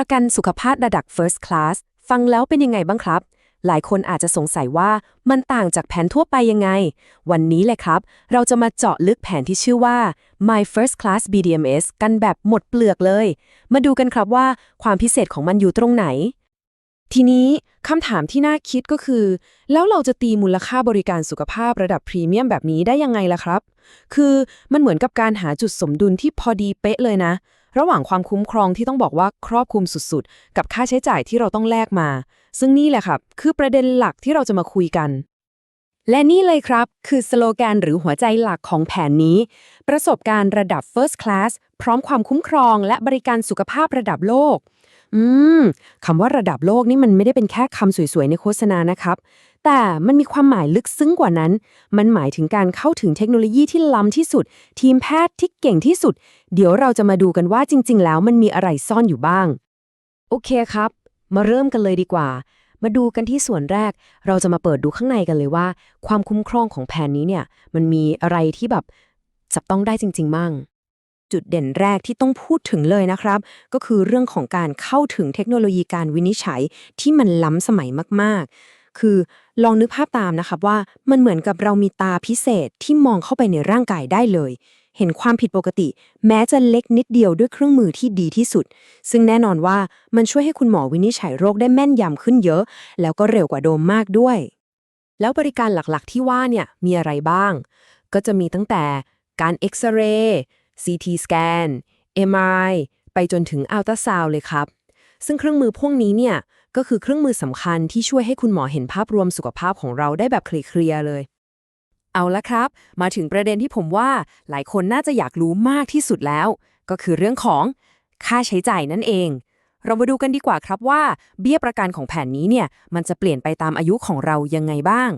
ประกันสุขภาพระดับ First Class ฟังแล้วเป็นยังไงบ้างครับ หลายคนอาจจะสงสัยว่ามันต่างจากแผนทั่วไปยังไง วันนี้เลยครับ เราจะมาเจาะลึกแผนที่ชื่อว่า My First Class BDMS กันแบบหมดเปลือกเลย มาดูกันครับว่าความพิเศษของมันอยู่ตรงไหน ทีนี้คำถามที่น่าคิดก็คือ แล้วเราจะตีมูลค่าบริการสุขภาพระดับพรีเมียมแบบนี้ได้ยังไงล่ะครับ คือมันเหมือนกับการหาจุดสมดุลที่พอดีเป๊ะเลยนะ ระหว่างความคุ้มครองที่ต้องบอกว่าครอบคลุมสุดๆ กับค่าใช้จ่ายที่เราต้องแลกมา ซึ่งนี่แหละครับ คือประเด็นหลักที่เราจะมาคุยกัน และนี่เลยครับ คือสโลแกนหรือหัวใจหลักของแผนนี้ ประสบการณ์ระดับ First Class พร้อมความคุ้มครอง และบริการสุขภาพระดับโลกอืม คำว่าระดับโลกนี่มันไม่ได้เป็นแค่คำสวยๆ ในโฆษณานะครับ แต่มันมีความหมายลึกซึ้งกว่านั้น มันหมายถึงการเข้าถึงเทคโนโลยีที่ล้ำที่สุด ทีมแพทย์ที่เก่งที่สุด เดี๋ยวเราจะมาดูกันว่าจริง ๆ แล้วมันมีอะไรซ่อนอยู่บ้าง โอเคครับ มาเริ่มกันเลยดีกว่า มาดูกันที่ส่วนแรก เราจะมาเปิดดูข้างในกันเลยว่า ความคุ้มครองของแผนนี้เนี่ย มันมีอะไรที่แบบจับต้องได้จริง ๆ มั่งจุดเด่นแรกที่ต้องพูดถึงเลยนะครับ ก็คือเรื่องของการเข้าถึงเทคโนโลยีการวินิจฉัยที่มันล้ำสมัยมากๆ คือ ลองนึกภาพตามนะครับว่ามันเหมือนกับเรามีตาพิเศษที่มองเข้าไปในร่างกายได้เลย เห็นความผิดปกติ แม้จะเล็กนิดเดียวด้วยเครื่องมือที่ดีที่สุด ซึ่งแน่นอนว่ามันช่วยให้คุณหมอวินิจฉัยโรคได้แม่นยำขึ้นเยอะ แล้วก็เร็วกว่าโดมมากด้วย แล้วบริการหลักๆ ที่ว่าเนี่ยมีอะไรบ้าง ก็จะมีตั้งแต่การเอ็กซเรย์ CT สแกน MRI ไปจนถึงอัลตราซาวเลยครับ ซึ่งเครื่องมือพวกนี้เนี่ย ก็คือเครื่องมือสำคัญที่ช่วยให้คุณหมอเห็นภาพรวมสุขภาพของเราได้แบบเคลียร์เลย เอาละครับ มาถึงประเด็นที่ผมว่า หลายคนน่าจะอยากรู้มากที่สุดแล้ว ก็คือเรื่องของค่าใช้จ่ายนั่นเอง เรามาดูกันดีกว่าครับว่า เบี้ยประกันของแผนนี้เนี่ยมันจะเปลี่ยนไปตามอายุของเรายังไงบ้าง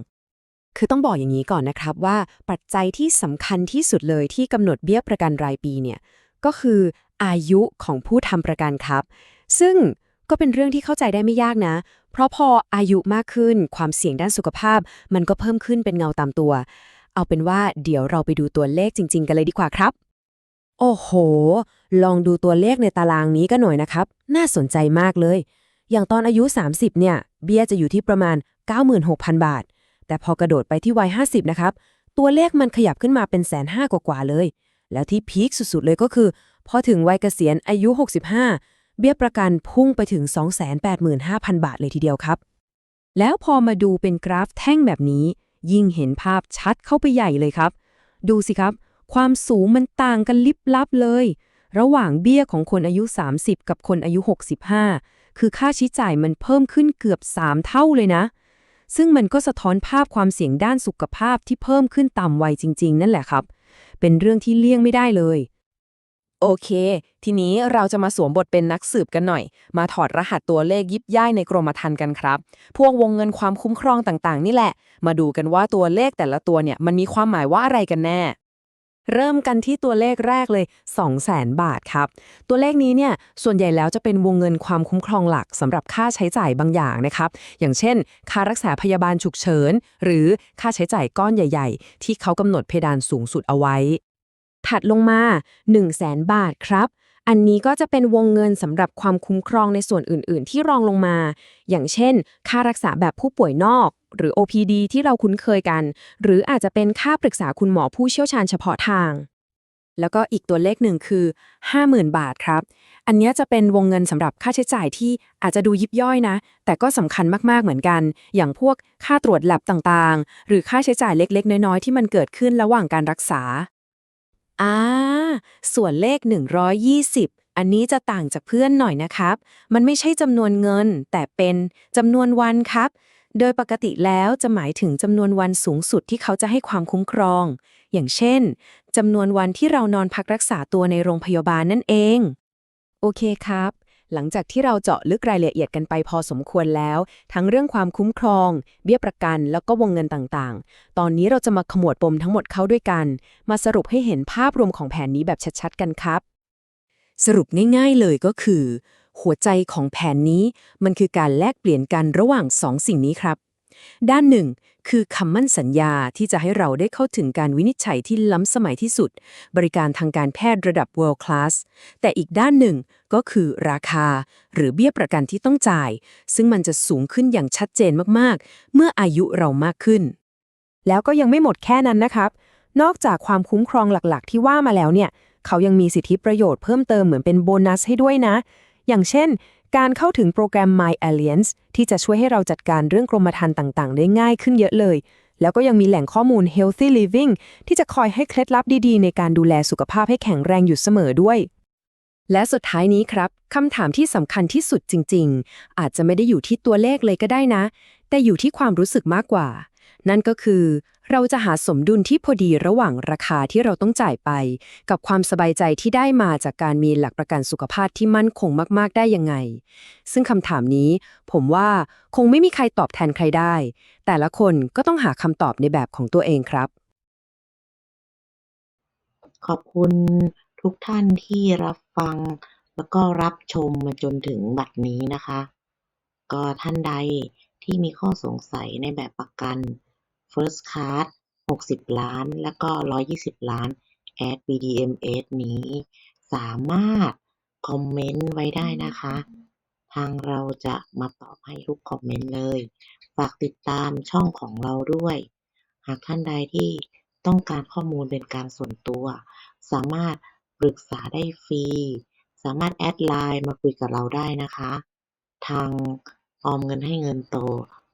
คือต้องบอกอย่างนี้ก่อนนะครับว่าปัจจัยที่สำคัญที่สุดเลยที่กำหนดเบี้ยประกันรายปีเนี่ยก็คืออายุของผู้ทำประกันครับ ซึ่ง ก็เป็นเรื่องที่เข้าใจได้ไม่ยากนะ เพราะพออายุมากขึ้นความเสี่ยงด้านสุขภาพ มันก็เพิ่มขึ้นเป็นเงาตามตัว เอาเป็นว่าเดี๋ยวเราไปดูตัวเลขจริง ๆ กันเลยดีกว่าครับ โอ้โห ลองดูตัวเลขในตารางนี้กันหน่อยนะครับ น่าสนใจมากเลย อย่างตอนอายุ 30 เนี่ย เบี้ยจะอยู่ที่ประมาณ 96,000 บาท แต่พอกระโดดไปที่วัย 50 นะครับ ตัวเลขมันขยับขึ้นมาเป็นแสนห้ากว่าๆเลย แล้วที่พีคสุดๆเลยก็คือพอถึงวัยเกษียณอายุ 65 เบี้ยประกันพุ่งไปถึง 285,000 บาทเลยทีเดียวครับ แล้วพอมาดูเป็นกราฟแท่งแบบนี้ ยิ่งเห็นภาพชัดเข้าไปใหญ่เลยครับ ดูสิครับ ความสูงมันต่างกันลิบลับเลย ระหว่างเบี้ยของคนอายุ 30 กับคนอายุ 65 คือค่าใช้จ่ายมันเพิ่มขึ้นเกือบ 3 เท่าเลยนะ ซึ่งมันก็สะท้อนภาพความเสี่ยงด้านสุขภาพที่เพิ่มขึ้นตามวัยจริง ๆ นั่นแหละครับ เป็นเรื่องที่เลี่ยงไม่ได้เลย โอเค ทีนี้เราจะมาสวมบทเป็นนักสืบกันหน่อย มาถอดรหัสตัวเลขยิบย่ายในกรมธรรม์กันครับ พวกวงเงินความคุ้มครองต่างๆ นี่แหละ มาดูกันว่าตัวเลขแต่ละตัวเนี่ยมันมีความหมายว่าอะไรกันแน่ เริ่มกันที่ตัวเลขแรกเลย 200,000บาทครับ ตัวเลขนี้เนี่ย ส่วนใหญ่แล้วจะเป็นวงเงินความคุ้มครองหลักสำหรับค่าใช้จ่ายบางอย่างนะครับ อย่างเช่น ค่ารักษาพยาบาลฉุกเฉิน หรือค่าใช้จ่ายก้อนใหญ่ ๆ ที่เขากำหนดเพดานสูงสุดเอาไว้ ถัดลงมา 1 0 0 0 0แบาทครับ อันนี้ก็จะเป็นวงเงินสำหรับความคุ้มครองในส่วนอื่น ๆ ที่รองลงมา อย่างเช่น ค่ารักษาแบบผู้ป่วยนอก หรือ OPD ที่เราคุ้นเคยกัน หรืออาจจะเป็นค่าปรึกษาคุณหมอผู้เชี่ยวชาญเฉพาะทาง แล้วก็อีกตัวเลขหนึ่งคือ 50,000 บาทครับ อันนี้จะเป็นวงเงินสำหรับค่าใช้จ่ายที่อาจจะดูยิบย่อยนะ แต่ก็สำคัญมาก ๆ เหมือนกัน อย่างพวกค่าตรวจแลบต่าง ๆ หรือค่าใช้จ่ายเล็ก ๆ น้อย ๆ ที่มันเกิดขึ้นระหว่างการรักษา อ่า ส่วนเลข 120 อันนี้จะต่างจากเพื่อนหน่อยนะครับ มันไม่ใช่จำนวนเงิน แต่เป็นจำนวนวันครับ โดยปกติแล้วจะหมายถึงจำนวนวันสูงสุดที่เขาจะให้ความคุ้มครอง อย่างเช่นจำนวนวันที่เรานอนพักรักษาตัวในโรงพยาบาลนั่นเอง โอเคครับ หลังจากที่เราเจาะลึกรายละเอียดกันไปพอสมควรแล้ว ทั้งเรื่องความคุ้มครอง เบี้ยประกัน แล้วก็วงเงินต่างๆ ตอนนี้เราจะมาขมวดปมทั้งหมดเข้าด้วยกัน มาสรุปให้เห็นภาพรวมของแผนนี้แบบชัดๆ กันครับ สรุปง่ายๆเลยก็คือ หัวใจของแผนนี้มันคือการแลกเปลี่ยนกันระหว่างสองสิ่งนี้ครับ ด้านหนึ่ง คือคำมั่นสัญญาที่จะให้เราได้เข้าถึงการวินิจฉัยที่ล้ำสมัยที่สุด บริการทางการแพทย์ระดับ world class แต่อีกด้านหนึ่งก็คือราคา หรือเบี้ยประกันที่ต้องจ่าย ซึ่งมันจะสูงขึ้นอย่างชัดเจนมากๆ เมื่ออายุเรามากขึ้น แล้วก็ยังไม่หมดแค่นั้นนะครับ นอกจากความคุ้มครองหลักๆ ที่ว่ามาแล้วเนี่ย เขายังมีสิทธิประโยชน์เพิ่มเติมเหมือนเป็นโบนัสให้ด้วยนะ อย่างเช่น การเข้าถึงโปรแกรม My Alliance ที่จะช่วยให้เราจัดการเรื่องกรมธรรม์ต่างๆ ได้ง่ายขึ้นเยอะเลย แล้วก็ยังมีแหล่งข้อมูล Healthy Living ที่จะคอยให้เคล็ดลับดีๆ ในการดูแลสุขภาพให้แข็งแรงอยู่เสมอด้วย และสุดท้ายนี้ครับคำถามที่สำคัญที่สุดจริง ๆ อาจจะไม่ได้อยู่ที่ตัวเลขเลยก็ได้นะ แต่อยู่ที่ความรู้สึกมากกว่า นั่นก็คือ เราจะหาสมดุลที่พอดีระหว่างราคาที่เราต้องจ่ายไป กับความสบายใจที่ได้มาจากการมีหลักประกันสุขภาพที่มั่นคงมาก ๆ ได้ยังไง ซึ่งคำถามนี้ ผมว่าคงไม่มีใครตอบแทนใครได้ แต่ละคนก็ต้องหาคำตอบในแบบของตัวเองครับ ขอบคุณทุกท่านที่รับฟัง แล้วก็รับชมมาจนถึงบัดนี้นะคะ ก็ท่านใดที่มีข้อสงสัยในแบบประกัน First Class 60 ล้าน แล้วก็ 120 ล้าน Ad BDMS นี้ สามารถคอมเมนต์ไว้ได้นะคะ ทางเราจะมาตอบให้ทุกคอมเมนต์เลย ฝากติดตามช่องของเราด้วย หากท่านใดที่ต้องการข้อมูลเป็นการส่วนตัว สามารถปรึกษาได้ฟรี สามารถแอดไลน์มาคุยกับเราได้นะคะ ทางออมเงินให้เงินโต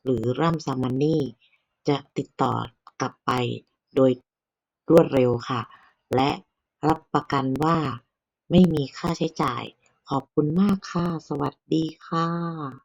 หรือร่ำซามันนี่ จะติดต่อกลับไปโดยรวดเร็วค่ะ และรับประกันว่าไม่มีค่าใช้จ่าย ขอบคุณมากค่ะ สวัสดีค่ะ